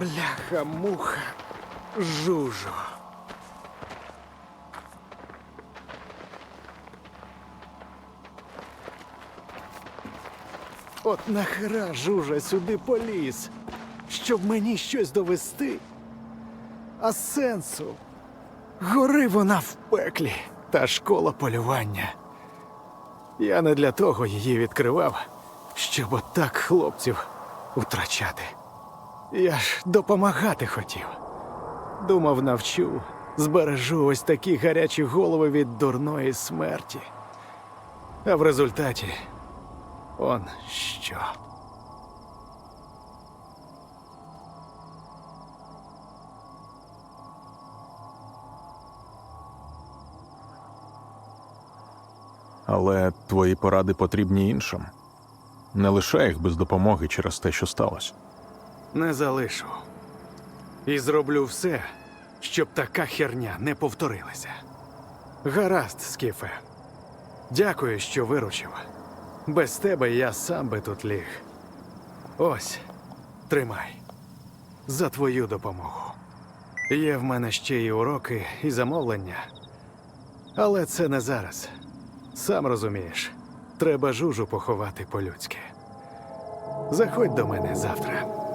Бляха-муха, жужу. От нахера жужа сюди поліз, щоб мені щось довести. А сенсу? Гори вона в пеклі та школа полювання. Я не для того її відкривав, щоб отак хлопців втрачати. Я ж допомагати хотів. Думав, навчу, збережу ось такі гарячі голови від дурної смерті. А в результаті он що. Але твої поради потрібні іншим. Не лишай їх без допомоги через те, що сталося. Не залишу. І зроблю все, щоб така херня не повторилася. Гаразд, Скіфе. Дякую, що виручив. Без тебе я сам би тут ліг. Ось, тримай. За твою допомогу. Є в мене ще й уроки, і замовлення. Але це не зараз. Сам розумієш, треба жужу поховати по-людськи. Заходь до мене завтра.